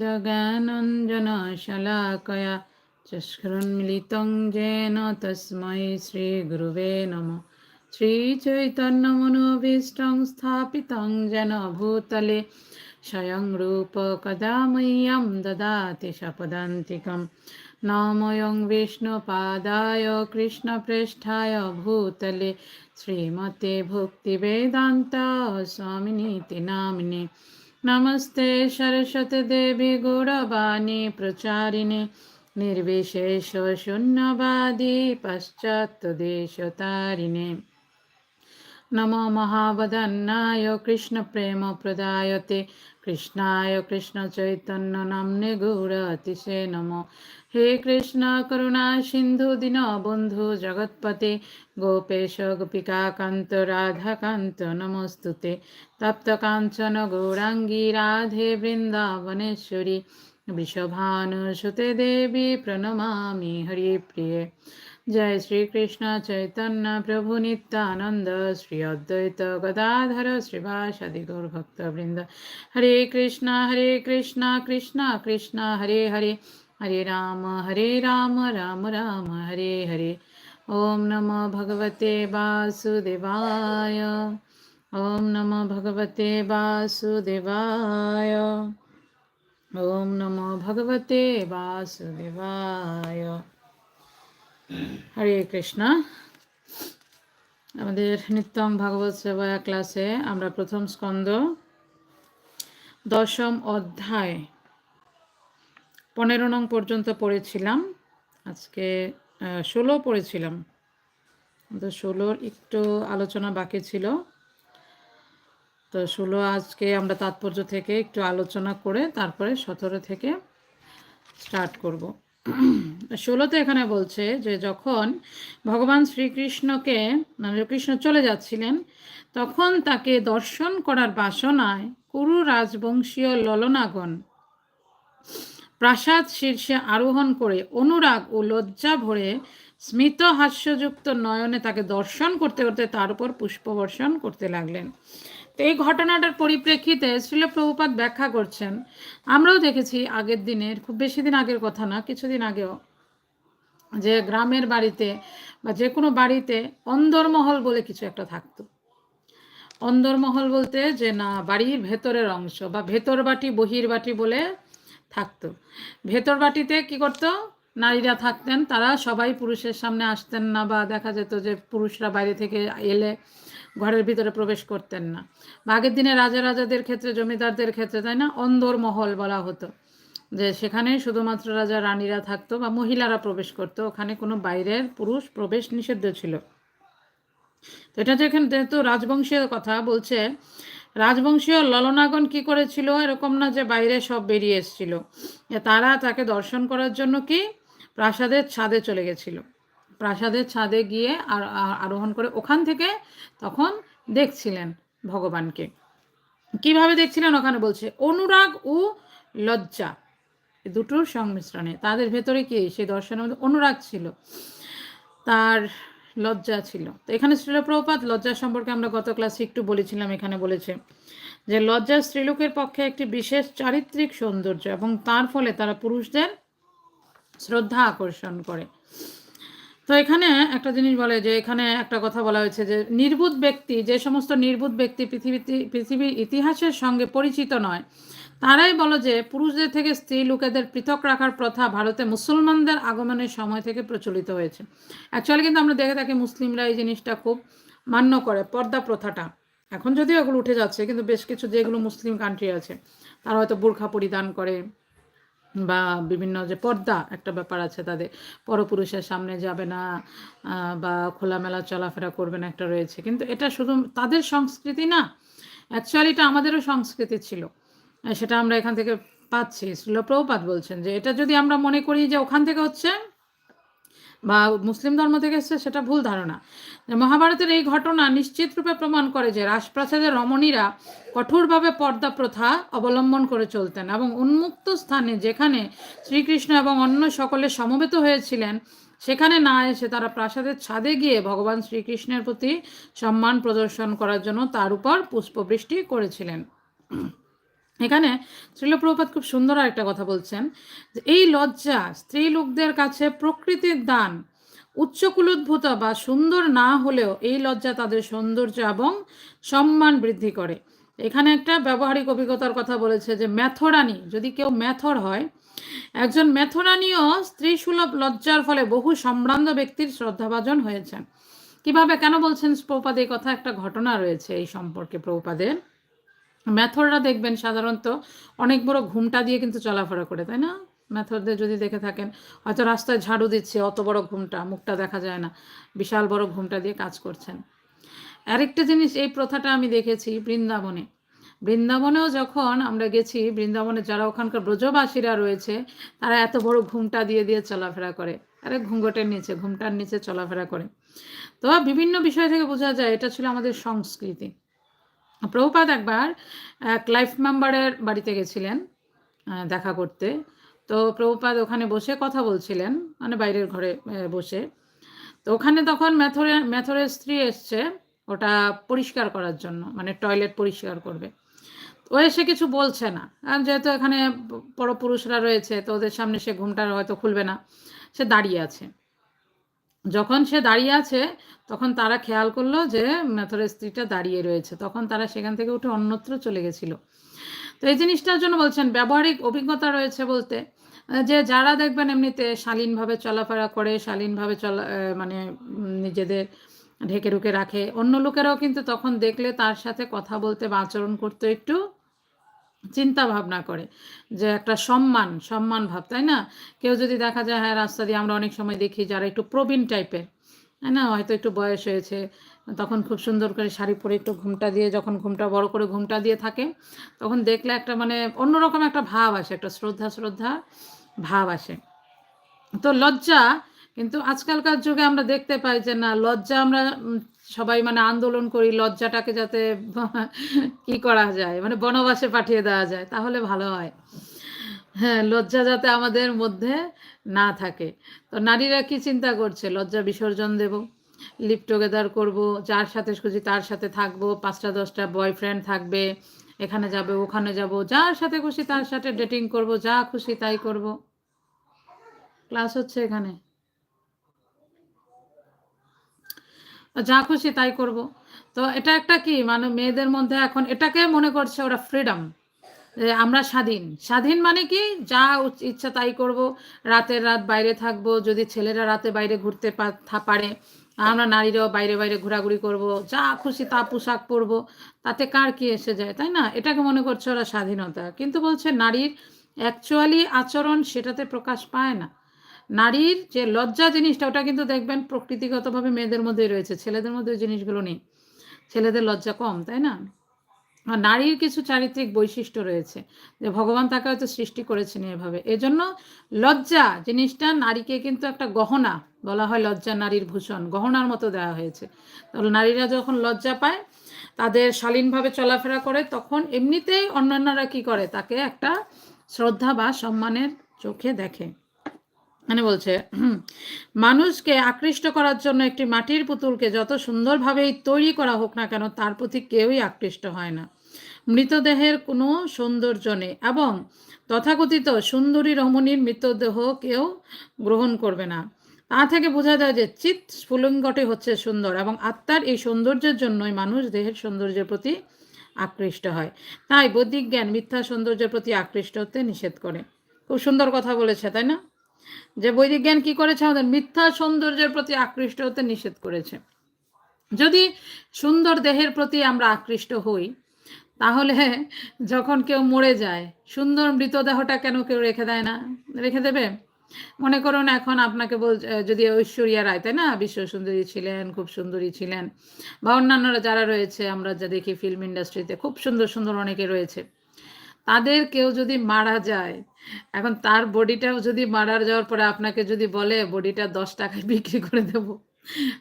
জ্ঞানঞ্জনশলাকয়া চষ্করুন্মিলিতং যেন তস্মৈ শ্রীগুরুবে নম শ্রীচৈতন্যমনোভীষ্টং স্থাপিতং যেন ভূতলে স্বয়ং রূপ কদা মह्यं দদাতি সপদান্তিকं নময়ং বিষ্ণুপাদায় কৃষ্ণপ্রেষ্ঠায় ভূতলে শ্রীমতে ভক্তিবেদান্ত স্বামিনীতি নামিনী नमस्ते सरस्वती देवी गौरवाणी प्रचारिणे निर्विशेष शून्यवादी पश्चात्तदेशतारिणे नमो महावदन्नाय कृष्णप्रेमप्रदायते কৃষ্ণায় কৃষ্ণ চৈতন্য নামনে গৌরাতিশে নম। হে কৃষ্ণ, করুণা, সিন্ধু, দীন, বন্ধু, জগৎপতে, গোপেশ গোপিকাকান্ত রাধাকান্ত নমস্তুতে। তপ্ত কাঞ্চন, গৌরাঙ্গী, রাধে বৃন্দাবনেশ্বরী বিশভানুসুতে দেবী, প্রণমামি হরিপ্রিয়ে। জয় শ্রীকৃষ্ণ চৈতন্য প্রভু নিত্যানন্দ, শ্রী অদ্বৈত গদাধর শ্রীবাসাদি গৌর ভক্তবৃন্দ। হরে কৃষ্ণ হরে কৃষ্ণ কৃষ্ণ কৃষ্ণ, হরে হরে। হরে রাম হরে রাম রাম রাম, হরে হরে। ওম নম ভগবতে বাসুদেবায়। ওম নম ভগবতে বাসুদেবায়। ওম নম ভগবতে বাসুদেবায়। হরে কৃষ্ণ। আমাদের নিত্যম ভাগবত সেবা ক্লাসে আমরা প্রথম স্কন্দ দশম অধ্যায়, পনেরো নং পর্যন্ত পড়েছিলাম। আজকে ষোলো পড়েছিলাম। তো ষোলোর একটু আলোচনা বাকি ছিল। তো ষোলো আজকে আমরা তাৎপর্য থেকে একটু আলোচনা করে তারপরে সতেরো থেকে স্টার্ট করব। ষোলোতে এখানে বলছে যে যখন ভগবান শ্রীকৃষ্ণকে মানে কৃষ্ণ চলে যাচ্ছিলেন, তখন তাকে দর্শন করার বাসনায় কুরু রাজবংশীয় ললনাগণ প্রাসাদ শীর্ষে আরোহণ করে অনুরাগ ও লজ্জা ভরে স্মিত হাস্যযুক্ত নয়নে তাকে দর্শন করতে করতে তার উপর পুষ্পবর্ষণ করতে লাগলেন। তো এই ঘটনাটার পরিপ্রেক্ষিতে শ্রীল প্রভুপাত ব্যাখ্যা করছেন। আমরাও দেখেছি আগের দিনের, খুব বেশি দিন আগের কথা না, কিছুদিন আগেও, যে গ্রামের বাড়িতে বা যে কোনো বাড়িতে অন্দরমহল বলে কিছু একটা থাকতো। অন্দরমহল বলতে যে না, বাড়ির ভেতরের অংশ বা ভেতর বাটি, বহির বাটি বলে থাকতো। ভেতর বাটিতে কি করতো? নারীরা থাকতেন, তারা সবাই পুরুষের সামনে আসতেন না বা দেখা যেত যে পুরুষরা বাইরে থেকে এলে ঘরের ভিতরে প্রবেশ করতেন না। আগের দিনে রাজা রাজাদের ক্ষেত্রে, জমিদারদের ক্ষেত্রে, তাই না? অন্দর মহল বলা হতো। যে সেখানে শুধুমাত্র রাজা রানীরা থাকতো বা মহিলারা প্রবেশ করতো। ওখানে কোনো বাইরের পুরুষ প্রবেশ নিষিদ্ধ ছিল। তো এটা যেখানে যেহেতু রাজবংশীয় কথা বলছে, রাজবংশীয় ললনাগণ কি করেছিল? এরকম না যে বাইরে সব বেরিয়ে এসেছিল। তারা তাকে দর্শন করার জন্য কি? প্রাসাদের ছাদে চলে গেছিল। প্রাসাদের ছাদে গিয়ে আর আরোহণ করে ওখান থেকে তখন দেখছিলেন ভগবানকে। কীভাবে দেখছিলেন ওখানে বলছে, অনুরাগ ও লজ্জা দুটোর সংমিশ্রণে। তাদের ভেতরে কি সেই দর্শনের মধ্যে অনুরাগ ছিল? তার লজ্জা ছিল। তো এখানে শ্রীলপ্রপাত লজ্জা সম্পর্কে আমরা গত ক্লাসে একটু বলেছিলাম, এখানে বলেছে যে লজ্জা স্ত্রীলোকের পক্ষে একটি বিশেষ চারিত্রিক সৌন্দর্য এবং তার ফলে তারা পুরুষদের শ্রদ্ধা আকর্ষণ করে। তো এখানে একটা জিনিস বলে যে এখানে একটা কথা বলা হয়েছে যে নির্বুধ ব্যক্তি, যে সমস্ত নির্বুধ ব্যক্তি পৃথিবীতে, পৃথিবীর ইতিহাসের সঙ্গে পরিচিত নয়, তারাই বলো যে পুরুষদের থেকে স্ত্রী লোকেদের পৃথক রাখার প্রথা ভারতে মুসলমানদের আগমনের সময় থেকে প্রচলিত হয়েছে। অ্যাকচুয়ালি কিন্তু আমরা দেখে থাকি মুসলিমরা এই জিনিসটা খুব মান্য করে, পর্দা প্রথাটা। এখন যদিও এগুলো উঠে যাচ্ছে, কিন্তু বেশ কিছু যেগুলো মুসলিম কান্ট্রি আছে, তারা হয়তো বোরখা পরিধান করে বা বিভিন্ন যে পর্দা একটা ব্যাপার আছে তাদের। পরপুরুষের সামনে যাবে না বা খোলামেলা চলাফেরা করবে না একটা রয়েছে। কিন্তু এটা শুধু তাদের সংস্কৃতি না অ্যাকচুয়ালি এটা আমাদেরও সংস্কৃতি ছিল। সেটা আমরা এখান থেকে পাচ্ছি। শ্রীলপ্রভুপাত বলছেন যে, এটা যদি আমরা মনে করি যে ওখান থেকে হচ্ছে বা মুসলিম ধর্ম থেকে এসছে সেটা ভুল ধারণা। মহাভারতের এই ঘটনা নিশ্চিত রূপে প্রমাণ করে যে রাজপ্রাসাদের রমণীরা কঠোরভাবে পর্দা প্রথা অবলম্বন করে চলতেন এবং উন্মুক্ত স্থানে যেখানে শ্রীকৃষ্ণ এবং অন্য সকলে সমবেত হয়েছিলেন, সেখানে না এসে তারা প্রাসাদের ছাদে গিয়ে ভগবান শ্রীকৃষ্ণের প্রতি সম্মান প্রদর্শন করার জন্য তার উপর পুষ্পবৃষ্টি করেছিলেন। এখানে শ্রীলপ্রপাত খুব সুন্দর একটা কথা বলছেন যে এই লজ্জা স্ত্রী লোকদের কাছে প্রকৃতির দান, উচ্চকুলোদ্ভূত বা সুন্দর না হলেও এই লজ্জা তাদের সৌন্দর্য এবং সম্মান বৃদ্ধি করে। এখানে একটা ব্যবহারিক অভিজ্ঞতার কথা বলেছে যে ম্যাথরানি, যদি কেউ ম্যাথর হয়, একজন ম্যাথরানিও স্ত্রী সুলভ লজ্জার ফলে বহু সম্ভ্রান্ত ব্যক্তির শ্রদ্ধাভাজন হয়েছেন। কীভাবে, কেন বলছেন প্রভুপাদ এই কথা একটা ঘটনা রয়েছে এই সম্পর্কে প্রভুপাদের ম্যাথররা দেখবেন সাধারণত অনেক বড় ঘুমটা দিয়ে কিন্তু চলাফেরা করে, তাই না? ম্যাথরদের যদি দেখে থাকেন, হয়তো রাস্তায় ঝাড়ু দিচ্ছে, অত বড় ঘুমটা, মুখটা দেখা যায় না, বিশাল বড় ঘুমটা দিয়ে কাজ করছেন। আরেকটা জিনিস, এই প্রথাটা আমি দেখেছি বৃন্দাবনে। বৃন্দাবনেও যখন আমরা গেছি, বৃন্দাবনে যারা ওখানকার ব্রজবাসীরা রয়েছে, তারা এত বড় ঘুমটা দিয়ে দিয়ে চলাফেরা করে। আরে ঘুঙ্গটের নিচে, ঘুমটার নিচে চলাফেরা করে। তো বিভিন্ন বিষয় থেকে বোঝা যায়, এটা ছিল আমাদের সংস্কৃতি। প্রভুপাত একবার এক লাইফ মেম্বারের বাড়িতে গেছিলেন দেখা করতে। তো প্রভুপাদ ওখানে বসে কথা বলছিলেন মানে বাইরের ঘরে বসে। তো ওখানে তখন ম্যাথরের ম্যাথরের স্ত্রী এসছে, ওটা পরিষ্কার করার জন্য মানে টয়লেট পরিষ্কার করবে। ও এসে কিছু বলছে না কারণ যেহেতু এখানে পরপুরুষরা রয়েছে, তো ওদের সামনে সে ঘুমটা হয়তো খুলবে না, সে দাঁড়িয়ে আছে। যখন সে দাঁড়িয়ে আছে, তখন তারা খেয়াল করল যে মেথরের স্ত্রীটা দাঁড়িয়ে রয়েছে। তখন তারা সেখান থেকে উঠে অন্যত্র চলে গেছিল। তো এই জিনিসটার জন্য বলছেন, ব্যবহারিক অভিজ্ঞতা রয়েছে বলতে, যে যারা দেখবেন এমনিতে শালীনভাবে চলাফেরা করে, শালীনভাবে চলা মানে নিজেদের ঢেকে ঢুকে রাখে, অন্য লোকেরাও কিন্তু তখন দেখলে তার সাথে কথা বলতে বা আচরণ করতে একটু চিন্তা ভাবনা করে, যে একটা সম্মান সম্মান ভাব, তাই না? কেউ যদি দেখা যায় হ্যাঁ রাস্তা দিয়ে আমরা অনেক সময় দেখি যারা একটু প্রবীণ টাইপের, তাই না? হয়তো একটু বয়স হয়েছে, তখন খুব সুন্দর করে শাড়ি পরে একটু ঘুমটা দিয়ে, যখন ঘুমটা বড় করে ঘুমটা দিয়ে থাকে, তখন দেখলে একটা মানে অন্যরকম একটা ভাব আসে, একটা শ্রদ্ধা শ্রদ্ধা ভাব আসে। তো লজ্জা, কিন্তু আজকালকার যুগে আমরা দেখতে পাই যে না, লজ্জা আমরা সবাই মানে আন্দোলন করি, লজ্জাটাকে যাতে কি করা যায় মানে বনবাসে পাঠিয়ে দেওয়া যায়, তাহলে ভালো হয়। হ্যাঁ লজ্জা যাতে আমাদের মধ্যে না থাকে। তো নারীরা কি চিন্তা করছে? লজ্জা বিসর্জন দেব লিপ টুগেদার করব, যার সাথে খুশি তার সাথে থাকব, পাঁচটা, দশটা বয়ফ্রেন্ড থাকবে, এখানে যাবে, ওখানে যাব, যার সাথে খুশি তার সাথে ডেটিং করব, যা খুশি তাই করব। ক্লাস হচ্ছে এখানে। যা খুশি তাই করব। তো এটা একটা কি মানে মেয়েদের মধ্যে এখন এটাকে মনে করছে ওরা ফ্রিডম আমরা স্বাধীন। স্বাধীন মানে কি, যা ইচ্ছা তাই করব, রাতের রাত বাইরে থাকব, যদি ছেলেরা রাতে বাইরে ঘুরতে পারে, আমরা নারীরাও বাইরে বাইরে ঘোরাঘুরি করব, যা খুশি তা পোশাক পরবো, তাতে কার কি এসে যায়, তাই না? এটাকে মনে করছে ওরা স্বাধীনতা। কিন্তু বলছে নারীর অ্যাকচুয়ালি আচরণ সেটাতে প্রকাশ পায় না। নারীর যে লজ্জা জিনিসটা, ওটা কিন্তু দেখবেন প্রকৃতিগতভাবে মেয়েদের মধ্যেই রয়েছে। ছেলেদের মধ্যে ওই জিনিসগুলো নেই। ছেলেদের লজ্জা কম, তাই না? আর নারীর কিছু চারিত্রিক বৈশিষ্ট্য রয়েছে যে ভগবান তাকে হয়তো সৃষ্টি করেছেন এভাবে। এজন্য লজ্জা জিনিসটা নারীকে কিন্তু একটা গহনা বলা হয়, লজ্জা নারীর ভূষণ, গহনার মতো দেওয়া হয়েছে। তাহলে নারীরা যখন লজ্জা পায়, তাদের শালীনভাবে চলাফেরা করে, তখন এমনিতেই অন্যান্যরা কি করে? তাকে একটা শ্রদ্ধা বা সম্মানের চোখে দেখে। মানে বলছে মানুষকে আকৃষ্ট করার জন্য একটি মাটির পুতুলকে যত সুন্দরভাবেই তৈরি করা হোক না কেন, তার প্রতি কেউই আকৃষ্ট হয় না। মৃতদেহের কোনো সৌন্দর্য নেই এবং তথাকথিত সুন্দরী রমণীর মৃতদেহ কেউ গ্রহণ করবে না। তা থেকে বোঝা যায় যে চিত স্ফুলিঙ্গটি হচ্ছে সুন্দর এবং আত্মার এই সৌন্দর্যের জন্যই মানুষ দেহের সৌন্দর্যের প্রতি আকৃষ্ট হয়। তাই বৈদিক জ্ঞান মিথ্যা সৌন্দর্যের প্রতি আকৃষ্ট হতে নিষেধ করে। খুব সুন্দর কথা বলেছে, তাই না? যে বৈদিক জ্ঞান কি করেছে? আমাদের মিথ্যা সৌন্দর্যের প্রতি আকৃষ্ট হতে নিষেধ করেছে। যদি সুন্দর দেহের প্রতি আমরা আকৃষ্ট হই, তাহলে যখন কেউ মরে যায়, সুন্দর মৃতদেহটা কেন কেউ রেখে দেয় না? রেখে দেবে? মনে করুন এখন আপনাকে বল যদি ঐশ্বরিয়া রায়, তাই না? বিশ্ব সুন্দরী ছিলেন, খুব সুন্দরী ছিলেন। বা অন্যান্যরা যারা রয়েছে, আমরা যা দেখি ফিল্ম ইন্ডাস্ট্রিতে খুব সুন্দর সুন্দর অনেকে রয়েছে। তাদের কেউ যদি মারা যায় এখন তার বডিটাও যদি মারা যাওয়ার পরে আপনাকে যদি বলে, বডিটা দশ টাকায় বিক্রি করে দেব,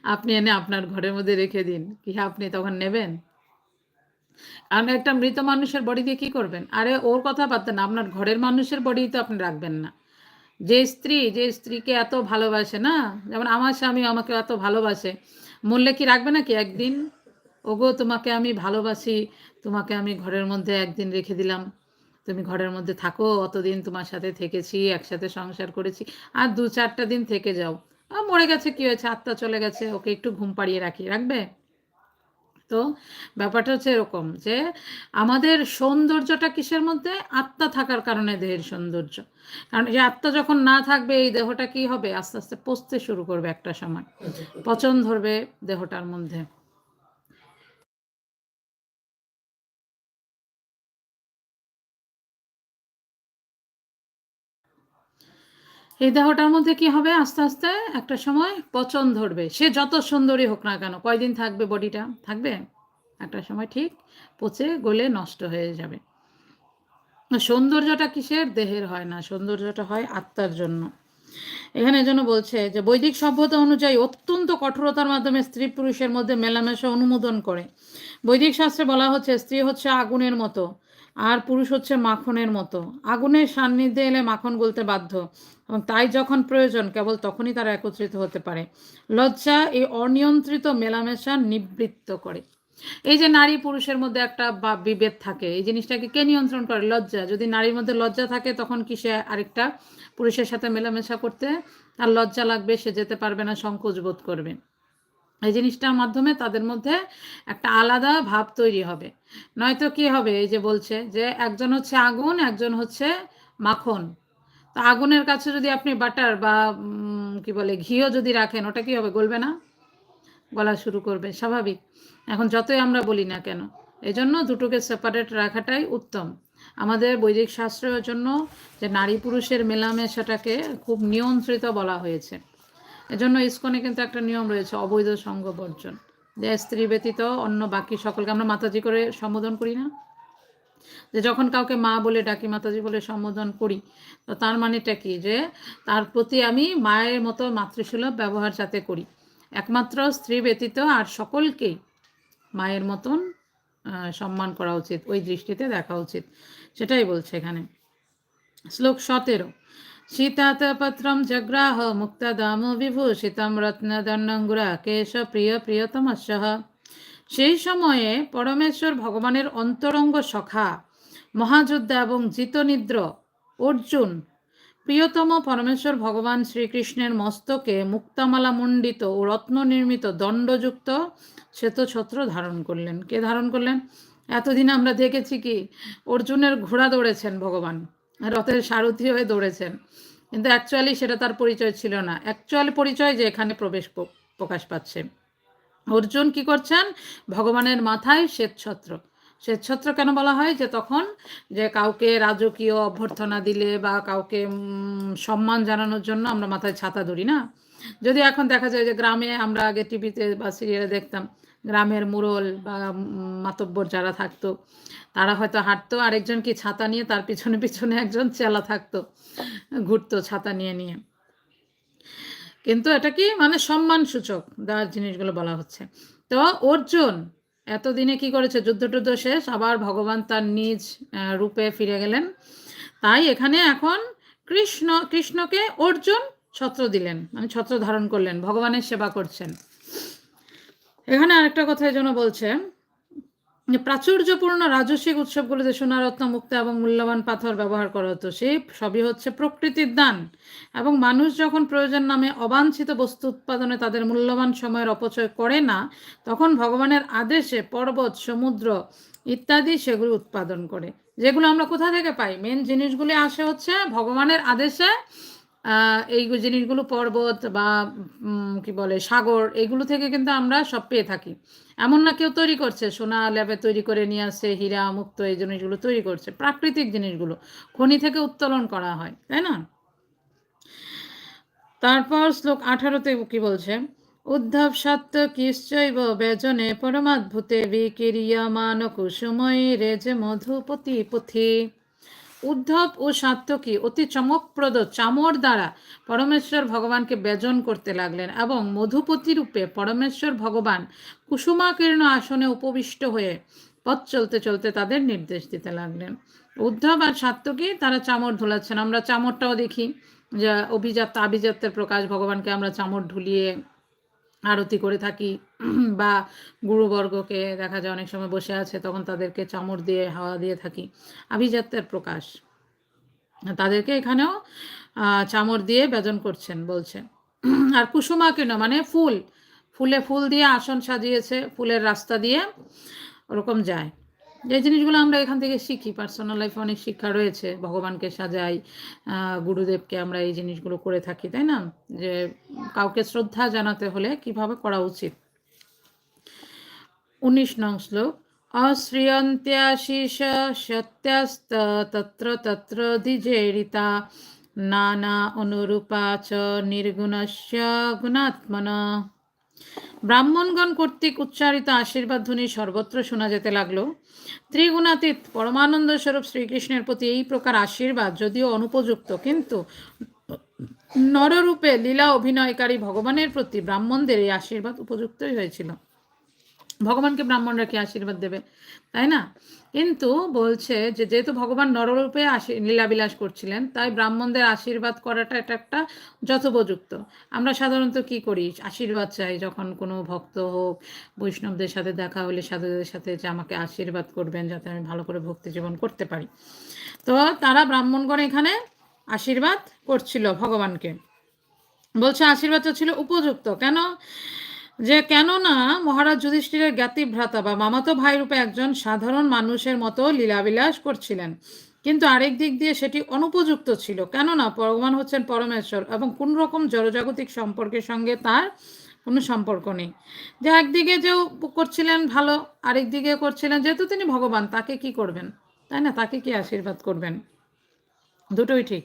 আপনি এনে আপনার ঘরের মধ্যে রেখে দিন। কি আপনি তখন নেবেন? কারণ একটা মৃত মানুষের বডি দিয়ে কী করবেন? আরে, ওর কথা পারতেন না, আপনার ঘরের মানুষের বডি তো আপনি রাখবেন না। যে স্ত্রী, যে স্ত্রীকে এত ভালোবাসে না, যেমন আমার স্বামী আমাকে এত ভালোবাসে মূল্যে কি রাখবে নাকি একদিন? ওগো, তোমাকে আমি ভালোবাসি, তোমাকে আমি ঘরের মধ্যে একদিন রেখে দিলাম। তুমি ঘরের মধ্যে থাকো, অতদিন তোমার সাথে থেকেছি, একসাথে সংসার করেছি, আর দু চারটা দিন থেকে যাও। মরে গেছে, কি হয়েছে? আত্মা চলে গেছে, ওকে একটু ঘুম পাড়িয়ে রাখি, রাখবে? তো ব্যাপারটা হচ্ছে এরকম যে, আমাদের সৌন্দর্যটা কিসের মধ্যে? আত্মা থাকার কারণে দেহের সৌন্দর্য। কারণ এই আত্মা যখন না থাকবে, এই দেহটা কি হবে? আস্তে আস্তে পচতে শুরু করবে একটা সময়। পচন ধরবে দেহটার মধ্যে। এই দেহটার মধ্যে কি হবে? আস্তে আস্তে একটা সময় পচন ধরবে। সে যত সুন্দরী হোক না কেন, কয়দিন থাকবে বডিটা? থাকবে? একটা সময় ঠিক পচে গলে নষ্ট হয়ে যাবে। সৌন্দর্যটা কিসের? দেহের হয় না। সৌন্দর্যটা হয় আত্মার জন্য। এখানে জন্য বলছে যে বৈদিক সভ্যতা অনুযায়ী অত্যন্ত কঠোরতার মাধ্যমে স্ত্রী পুরুষের মধ্যে মেলামেশা অনুমোদন করে। বৈদিক শাস্ত্রে বলা হচ্ছে স্ত্রী হচ্ছে আগুনের মতো। আর পুরুষ হচ্ছে মাখনের মতো। আগুনের সান্নিধ্যে এলে মাখন বলতে বাধ্য। এবং তাই যখন প্রয়োজন, কেবল তখনই তারা একত্রিত হতে পারে। লজ্জা এই অনিয়ন্ত্রিত মেলামেশা নিবৃত্ত করে। এই যে নারী পুরুষের মধ্যে একটা বা বিভেদ থাকে, এই জিনিসটাকে কে নিয়ন্ত্রণ করে? লজ্জা। যদি নারীর মধ্যে লজ্জা থাকে, তখন কি সে আরেকটা পুরুষের সাথে মেলামেশা করতে? তার লজ্জা লাগবে, সে যেতে পারবে না, সংকোচ বোধ করবে। এই জিনিসটার মাধ্যমে তাদের মধ্যে একটা আলাদা ভাব তৈরি হবে। নয়তো কি হবে? এই যে বলছে যে একজন হচ্ছে আগুন, একজন হচ্ছে মাখন। তো আগুনের কাছে যদি আপনি বাটার বা কি বলে, ঘিও যদি রাখেন, ওটা কি হবে? গলবে না? গলা শুরু করবে, স্বাভাবিক। এখন যতই আমরা বলি না কেন এই জন্য দুটোকে সেপারেট রাখাটাই উত্তম। আমাদের বৈদিক শাস্ত্রের জন্য যে নারী পুরুষের মেলামেশাটাকে খুব নিয়ন্ত্রিত বলা হয়েছে। এজন্য ইস্কনে কিন্তু একটা নিয়ম রয়েছে, অবৈধ সঙ্গ বর্জন। যে স্ত্রী ব্যতীত অন্য বাকি সকলকে আমরা মাতাজি করে সম্বোধন করি না? যে যখন কাউকে মা বলে ডাকি, মাতাজি বলে সম্বোধন করি, তো তার মানেটা কি? যে তার প্রতি আমি মায়ের মতো মাতৃসুলভ ব্যবহার যাতে করি। একমাত্র স্ত্রী ব্যতীত আর সকলকেই মায়ের মতন সম্মান করা উচিত, ওই দৃষ্টিতে দেখা উচিত। সেটাই বলছে এখানে। শ্লোক সতেরো। সীতাতপত্রম জগ্রাহ মুক্তদাম বিভূষিতম রত্নদণ্ডঙ্গুরা কেশ প্রিয় প্রিয়তমস্য সেই সময়ে পরমেশ্বর ভগবানের অন্তরঙ্গ সখা, মহাযোদ্ধা এবং জিতনিদ্র অর্জুন, প্রিয়তম পরমেশ্বর ভগবান শ্রীকৃষ্ণের মস্তকে মুক্তামালা মণ্ডিত ও রত্ন নির্মিত দণ্ডযুক্ত শ্বেতছত্র ধারণ করলেন। কে ধারণ করলেন? এতদিন আমরা দেখেছি কি, অর্জুনের ঘোড়া দৌড়েছেন ভগবান। রথের সারথি হয়ে দৌড়েছেন। কিন্তু অ্যাকচুয়ালি সেটা তার পরিচয় ছিল না। অ্যাকচুয়াল পরিচয় যে এখানে প্রবেশ প্রকাশ পাচ্ছে। অর্জুন কি করছেন? ভগবানের মাথায় শ্বেতছত্র। শ্বেতছত্র কেন বলা হয়? যে তখন যে কাউকে রাজকীয় অভ্যর্থনা দিলে বা কাউকে সম্মান জানানোর জন্য আমরা মাথায় ছাতা ধরি না? যদি এখন দেখা যায় যে গ্রামে আমরা আগে টিভিতে বা সিরিয়ালে দেখতাম গ্রামের মুরল বা মাতব্বর যারা থাকতো, তারা হয়তো হাঁটতো, আরেকজন কি ছাতা নিয়ে তার পিছনে পিছনে একজন চেলা থাকতো, ঘুরতো ছাতা নিয়ে নিয়ে। কিন্তু এটা কি মানে সম্মান সূচক দেওয়ার জিনিসগুলো বলা হচ্ছে। তো অর্জুন এতদিনে কি করেছে? যুদ্ধ টুদ্ধ শেষ, আবার ভগবান তার নিজ রূপে ফিরে গেলেন। তাই এখানে এখন কৃষ্ণ, কৃষ্ণকে অর্জুন ছত্র দিলেন মানে ছত্র ধারণ করলেন, ভগবানের সেবা করছেন। এখানে আরেকটা কথা জন্য বলছে প্রাচুর্যপূর্ণ রাজস্বিক উৎসবগুলোতে সোনারত্ন মুক্তা এবং মূল্যবান পাথর ব্যবহার করা হতো সেই সবই হচ্ছে প্রকৃতির দান। এবং মানুষ যখন প্রয়োজন নামে অবাঞ্ছিত বস্তু উৎপাদনে তাদের মূল্যবান সময়ের অপচয় করে না, তখন ভগবানের আদেশে পর্বত, সমুদ্র ইত্যাদি সেগুলো উৎপাদন করে। যেগুলো আমরা কোথা থেকে পাই? মেন জিনিসগুলি আসে হচ্ছে ভগবানের আদেশে এই জিনিসগুলো পর্বত বা কি বলে, সাগর, এগুলো থেকে কিন্তু আমরা সব পেয়ে থাকি। এমন না কেউ তৈরি করছে, সোনা ল্যাবে তৈরি করে নিয়ে আসছে, হীরা, মুক্ত, এই জিনিসগুলো তৈরি করছে, প্রাকৃতিক জিনিসগুলো, খনি থেকে উত্তোলন করা হয়, তাই না? তারপর শ্লোক আঠারোতে কি বলছে? উদ্ধব সত্য কিশ্চৈব ব্যজনে পরমাদ্ভুতে বিকিরিয়মান কুসুময়ী রেজ মধুপতি পথি উদ্ধব ও সাত্যকী অতি চমকপ্রদ চামর দ্বারা পরমেশ্বর ভগবানকে ব্যজন করতে লাগলেন এবং মধুপতি রূপে পরমেশ্বর ভগবান কুসুমাকীর্ণ আসনে উপবিষ্ট হয়ে পথ চলতে চলতে তাদের নির্দেশ দিতে লাগলেন। উদ্ধব আর সাত্যকী তারা চামর ধুলাচ্ছেন। আমরা চামরটাও দেখি। যে অভিজাত আভিজাত্যের প্রকাশ। ভগবানকে আমরা চামর ঢুলিয়ে আরতি করে থাকি, বা গুরুবর্গকে দেখা যায় অনেক সময় বসে আছে, তখন তাদেরকে চামড় দিয়ে, হাওয়া দিয়ে থাকি। আভিজাত্যের প্রকাশ। তাদেরকে এখানেও চামড় দিয়ে বেজন করছেন, বলছেন। আর কুসুমা কেন মানে ফুল, ফুলে ফুল দিয়ে আসন সাজিয়েছে, ফুলের রাস্তা দিয়ে ওরকম যায়। যে জিনিসগুলো আমরা এখান থেকে শিখি পার্সোনাল লাইফে অনেক শিক্ষা রয়েছে, ভগবানকে সাজাই গুরুদেবকে আমরা এই জিনিসগুলো করে থাকি, তাই না? যে কাউকে শ্রদ্ধা জানাতে হলে কীভাবে করা উচিত? উনিশ নং শ্লোক, অশ্রিয়ন্ত্যাশিষ সত্যাস্ত তত্র তত্র দ্বিজেরিতা, নানা অনুরূপা চ নির্গুণস্য গুণাত্মন। ব্রাহ্মণগণ কর্তৃক উচ্চারিত আশীর্বাদ ধ্বনি সর্বত্র শোনা যেতে লাগল। ত্রিগুণাতীত পরমানন্দ স্বরূপ শ্রীকৃষ্ণের প্রতি এই প্রকার আশীর্বাদ যদিও অনুপযুক্ত, কিন্তু নররূপে লীলা অভিনয়কারী ভগবানের প্রতি ব্রাহ্মণদের এই আশীর্বাদ উপযুক্তই হয়েছিল। ভগবানকে ব্রাহ্মণরা কি আশীর্বাদ দেবে? তাই না? কিন্তু বলছে যে, যেহেতু ভগবান নররূপে আশী লীলাবিলাস করছিলেন, তাই ব্রাহ্মণদের আশীর্বাদ করাটা এটা একটা যথোপযুক্ত। আমরা সাধারণত কি করি? আশীর্বাদ চাই যখন কোনো ভক্ত হোক, বৈষ্ণবদের সাথে দেখা হলে সাধুদের সাথে যে আমাকে আশীর্বাদ করবেন যাতে আমি ভালো করে ভক্তি জীবন করতে পারি। তো তারা ব্রাহ্মণগণ এখানে আশীর্বাদ করছিল ভগবানকে। বলছে আশীর্বাদটা ছিল উপযুক্ত। কেন? যে কেননা মহারাজ যুধিষ্ঠিরের জ্ঞাতিভ্রাতা বা মামাতো ভাই রূপে একজন সাধারণ মানুষের মতো লীলাবিলাস করছিলেন। কিন্তু আরেক দিক দিয়ে সেটি অনুপযুক্ত ছিল। কেননা ভগবান হচ্ছেন পরমেশ্বর এবং কোন রকম জড়জাগতিক সম্পর্কের সঙ্গে তার কোনো সম্পর্ক নেই। যে একদিকে যে করছিলেন ভালো, আরেক দিকে করছিলেন যেহেতু তিনি ভগবান, তাকে কি করবেন? তাই না? তাকে কি আশীর্বাদ করবেন? দুটোই ঠিক।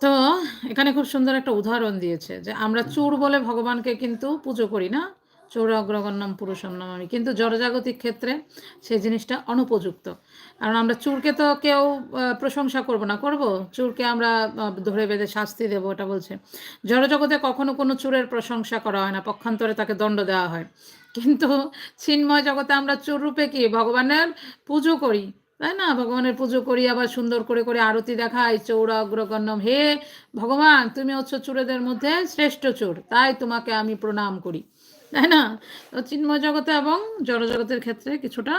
তো এখানে খুব সুন্দর একটা উদাহরণ দিয়েছে যে আমরা চোর বলে ভগবানকে কিন্তু পুজো করি না চোর অগ্রগণ্যম পুরুষম নমামি। কিন্তু জড়জাগতিক ক্ষেত্রে সেই জিনিসটা অনুপযুক্ত। কারণ আমরা চুরকে তো কেউ প্রশংসা করব না করব? চুরকে আমরা ধরে বেঁধে শাস্তি দেব এটা বলছে। জড়জগতে কখনো কোনো চুরের প্রশংসা করা হয় না পক্ষান্তরে তাকে দণ্ড দেওয়া হয়। কিন্তু চিন্ময় জগতে আমরা চোর রূপে কি ভগবানের পুজো করি? তাই না? ভগবানের পুজো করি, আবার সুন্দর করে করে আরতি দেখাই চৌরা অগ্রগণ্যম হে ভগবান, তুমি হচ্ছে চোরেদের মধ্যে শ্রেষ্ঠ চোর তাই তোমাকে আমি প্রণাম করি। তাই না? তো চিন্ময় জগতে এবং জড়জগতের ক্ষেত্রে কিছুটা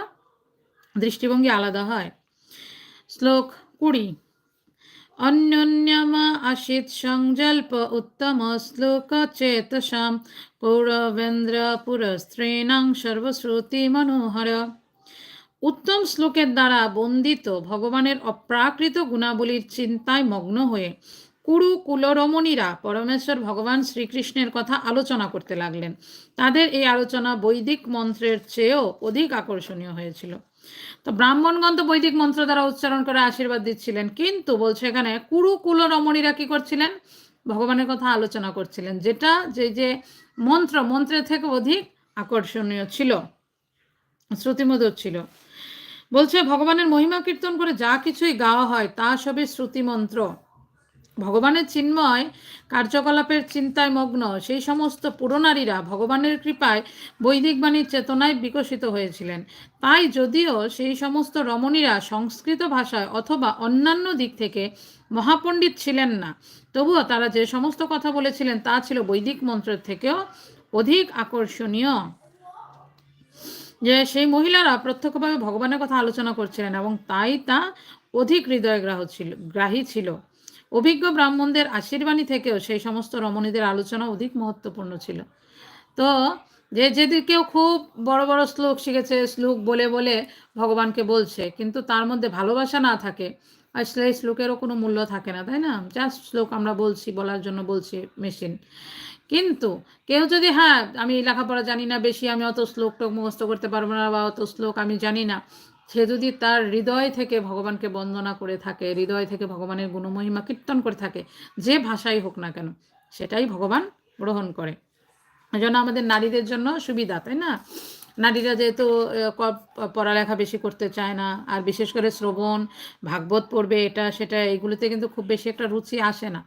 দৃষ্টিভঙ্গি আলাদা হয়। শ্লোক কুড়ি। অন্যন্যম আশিত সংজল্প উত্তম শ্লোক চেতসাম কৌরবেন্দ্র পুরস্ত্রীণাং সর্বশ্রুতি মনোহর উত্তম শ্লোকের দ্বারা বন্দিত ভগবানের অপ্রাকৃত গুণাবলীর চিন্তায় মগ্ন হয়ে কুরু কুলরমণীরা পরমেশ্বর ভগবান শ্রীকৃষ্ণের কথা আলোচনা করতে লাগলেন। তাদের এই আলোচনা বৈদিক মন্ত্রের চেয়েও অধিক আকর্ষণীয় হয়েছিল। তো ব্রাহ্মণগণ তো বৈদিক মন্ত্র দ্বারা উচ্চারণ করে আশীর্বাদ দিচ্ছিলেন, কিন্তু বলছে এখানে কুরু কুল রমণীরা কি করছিলেন? ভগবানের কথা আলোচনা করছিলেন, যেটা যে যে মন্ত্র, মন্ত্রের থেকে অধিক আকর্ষণীয় ছিল, শ্রুতিমধুর ছিল। বলছে, ভগবানের মহিমা কীর্তন করে যা কিছুই গাওয়া হয়, তা সবই শ্রুতিমন্ত্র। ভগবানের চিন্ময় কার্যকলাপের চিন্তায় মগ্ন। সেই সমস্ত পুরনারীরা ভগবানের কৃপায় বৈদিক বাণীর চেতনায় বিকশিত হয়েছিলেন। তাই যদিও সেই সমস্ত রমণীরা সংস্কৃত ভাষায় অথবা অন্যান্য দিক থেকে মহাপণ্ডিত ছিলেন না, তবুও তারা যে সমস্ত কথা বলেছিলেন তা ছিল বৈদিক মন্ত্রের থেকেও অধিক আকর্ষণীয়। যে সেই মহিলারা প্রত্যক্ষভাবে ভগবানের কথা আলোচনা করছিলেন এবং তাই তা অধিক হৃদয়গ্রাহ ছিল, গ্রাহী ছিল। অভিজ্ঞ ব্রাহ্মণদের আশীর্বাণী থেকেও সেই সমস্ত রমণীদের আলোচনা অধিক মহত্বপূর্ণ ছিল। তো যে যদি কেউ খুব বড় বড় শ্লোক শিখেছে, শ্লোক বলে বলে ভগবানকে বলছে, কিন্তু তার মধ্যে ভালোবাসা না থাকে আসলে শ্লোকেরও কোনো মূল্য থাকে না, তাই না? জাস্ট শ্লোক আমরা বলছি, বলার জন্য বলছি মেশিন কিন্তু কেউ যদি হ্যাঁ আমি লেখাপড়া জানি না বেশি, আমি অত শ্লোক টোক মুখস্থ করতে পারব না বা অত শ্লোক আমি জানি না, সে যদি তার হৃদয় থেকে ভগবানকে বন্দনা করে থাকে, হৃদয় থেকে ভগবানের গুণমহিমা কীর্তন করে থাকে, যে ভাষাই হোক না কেন, সেটাই ভগবান গ্রহণ করে। এই জন্য আমাদের নারীদের জন্য সুবিধা, তাই না? নারীরা যেহেতু পড়ালেখা বেশি করতে চায় না, আর বিশেষ করে শ্রবণ, ভাগবত পড়বে, এটা, সেটা এগুলোতে কিন্তু খুব বেশি একটা রুচি আসে না।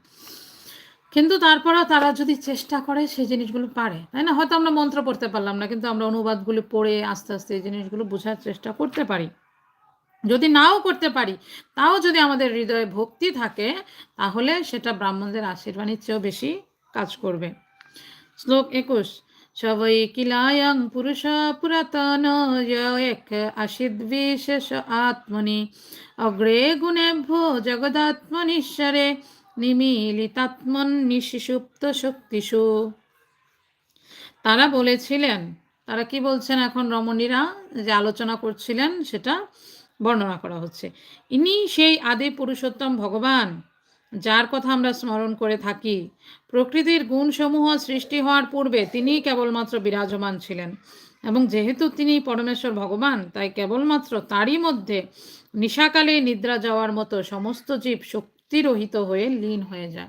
কিন্তু তারপরেও তারা যদি চেষ্টা করে, সেই জিনিসগুলো পারে, তাই না? হয়তো আমরা মন্ত্র পড়তে পারলাম না, কিন্তু আমরা অনুবাদগুলো পড়ে আস্তে আস্তে এই জিনিসগুলো বোঝার চেষ্টা করতে পারি। যদি নাও করতে পারি, তাও যদি আমাদের হৃদয়ে ভক্তি থাকে, তাহলে সেটা ব্রাহ্মণদের আশীর্বাণীর চেয়েও বেশি কাজ করবে। শ্লোক একুশ সবই কিলায়ং পুরুষ পুরাতন এক আশিদ্বিশেষ আত্মনি অগ্রে গুণেভ্য জগদাত্মনীশ্বরে নিমিলিতাত্মন নিশিসুপ্ত শক্তিষু তারা বলেছিলেন, তারা কি বলছেন এখন রমণীরা? যে আলোচনা করছিলেন, সেটা বর্ণনা করা হচ্ছে। ইনি সেই আদি পুরুষোত্তম ভগবান। যার কথা আমরা স্মরণ করে থাকি, প্রকৃতির গুণসমূহ সৃষ্টি হওয়ার পূর্বে তিনি কেবলমাত্র বিরাজমান ছিলেন। এবং যেহেতু তিনি পরমেশ্বর ভগবান, তাই কেবলমাত্র তারই মধ্যে নিশাকালে নিদ্রা যাওয়ার মতো সমস্ত জীব শক্তিরহিত হয়ে লীন হয়ে যায়।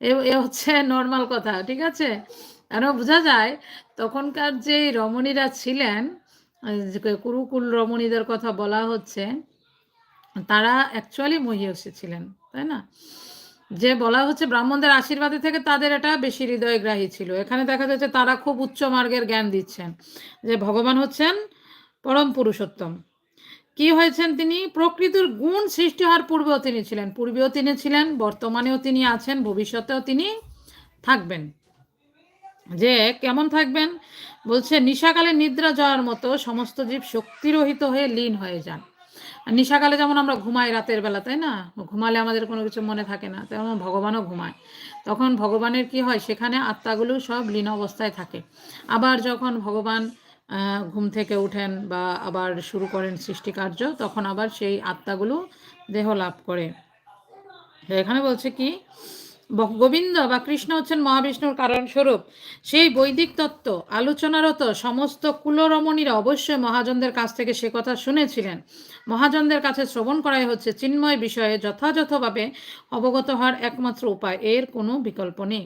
এ হচ্ছে নর্মাল কথা, ঠিক আছে? কেন বোঝা যায়, তখনকার যে রমণীরা ছিলেন কুরুকুল রমণীদের কথা বলা হচ্ছে, তারা অ্যাকচুয়ালি মহিষী ছিলেন। তাই না? যে বলা হচ্ছে ব্রাহ্মণদের আশীর্বাদে থেকে তাদের এটা বেশি হৃদয়গ্রাহী ছিল। এখানে দেখা যাচ্ছে তারা খুব উচ্চ মার্গের জ্ঞান দিচ্ছেন। যে ভগবান হচ্ছেন পরম পুরুষোত্তম। কি হয়েছেন তিনি? প্রকৃতির গুণ সৃষ্টি হওয়ার পূর্বেও তিনি ছিলেন। পূর্বেও তিনি ছিলেন, বর্তমানেও তিনি আছেন, ভবিষ্যতেও তিনি থাকবেন। যে কেমন থাকবেন? বলছে, নিশাকালে নিদ্রা যাওয়ার মতো সমস্ত জীব শক্তিরহিত হয়ে লীন হয়ে যান। আর নিশাকালে যেমন আমরা ঘুমাই রাতের বেলা, তাই না? ঘুমালে আমাদের কোনো কিছু মনে থাকে না, তেমন ভগবানও ঘুমায়। তখন ভগবানের কি হয়? সেখানে আত্মাগুলো সব লীন অবস্থায় থাকে। আবার যখন ভগবান ঘুম থেকে উঠেন বা আবার শুরু করেন সৃষ্টিকার্য, তখন আবার সেই আত্মাগুলো দেহ লাভ করে। এখানে বলছে কি গোবিন্দ বা কৃষ্ণ হচ্ছেন মহাবিষ্ণুর কারণ স্বরূপ সেই বৈদিক তত্ত্ব, আলোচনারত সমস্ত কুলরমণীরা অবশ্যই মহাজনদের কাছ থেকে সে কথা শুনেছিলেন। মহাজনদের কাছে শ্রবণ করাই হচ্ছে চিন্ময় বিষয়ে যথাযথভাবে অবগত হওয়ার একমাত্র উপায়। এর কোনো বিকল্প নেই।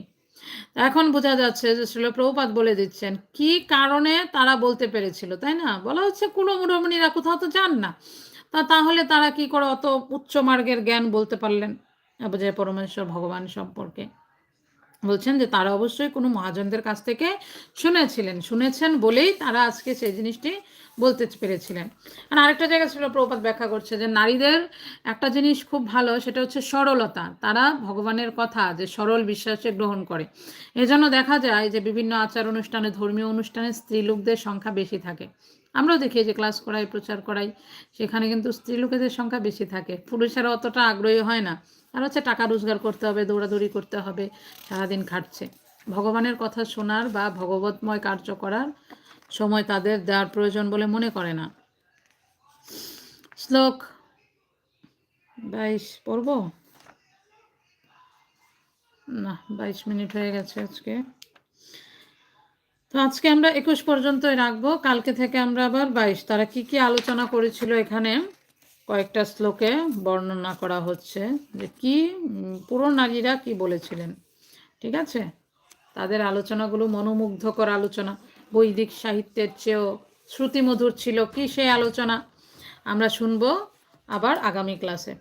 এখন বোঝা যাচ্ছে যে শিলপ্রভুপাত বলে দিচ্ছেন, কি কারণে তারা বলতে পেরেছিল, তাই না? বলা হচ্ছে কুলমুরমণীরা কোথাও তো যান না। তা তাহলে তারা কি করে অত উচ্চ মার্গের জ্ঞান বলতে পারলেন? যে পরমেশ্বর ভগবান সম্পর্কে। বলছেন যে, তারা অবশ্যই কোনো মহাজনদের কাছ থেকে শুনেছিলেন, শুনেছেন বলেই তারা আজকে সেই জিনিসটি বলতে পেরেছিলেন। আর আরেকটা জায়গা ছিল, প্রপাত ব্যাখ্যা করছে যে, নারীদের একটা জিনিস খুব ভালো, সেটা হচ্ছে সরলতা। তারা ভগবানের কথা, যে সরল বিশ্বাসে গ্রহণ করে। এজন্য দেখা যায় যে, বিভিন্ন আচার অনুষ্ঠানে, ধর্মীয় অনুষ্ঠানে স্ত্রী লোকদের সংখ্যা বেশি থাকে। আমরাও দেখি যে, ক্লাস করাই, প্রচার করাই, সেখানে কিন্তু স্ত্রী লোকেদের সংখ্যা বেশি থাকে। পুরুষেরা অতটা আগ্রহী হয় না। আর হচ্ছে টাকা রোজগার করতে হবে, দৌড়াদৌড়ি করতে হবে, সারাদিন খাটছে। ভগবানের কথা শোনার বা ভগবতময় কার্য করার সময় তাদের দেওয়ার প্রয়োজন বলে মনে করে না। শ্লোক বাইশ, পড়ব? না, বাইশ মিনিট হয়ে গেছে আজকে। তো আজকে আমরা একুশ পর্যন্তই রাখব। কালকে থেকে আমরা আবার বাইশ। তারা কি কি আলোচনা করেছিল এখানে? কয়েকটা শ্লোকে বর্ণনা করা হচ্ছে যে কি পুরো নারীরা কি বলেছিলেন? ঠিক আছে? তাদের আলোচনাগুলো মনোমুগ্ধকর আলোচনা। বৈদিক সাহিত্যের চেয়েও শ্রুতিমধুর ছিল কি সেই আলোচনা? আমরা শুনব আবার আগামী ক্লাসে।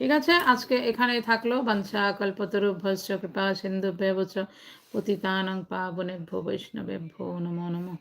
ঠিক আছে? আজকে এখানেই থাকল। বাঞ্ছা কল্পতরু ভস্য কৃপা সিন্ধু বেবচ পতিতানং পাবনেভ্যো বৈষ্ণবেভ্যো নমো নমো।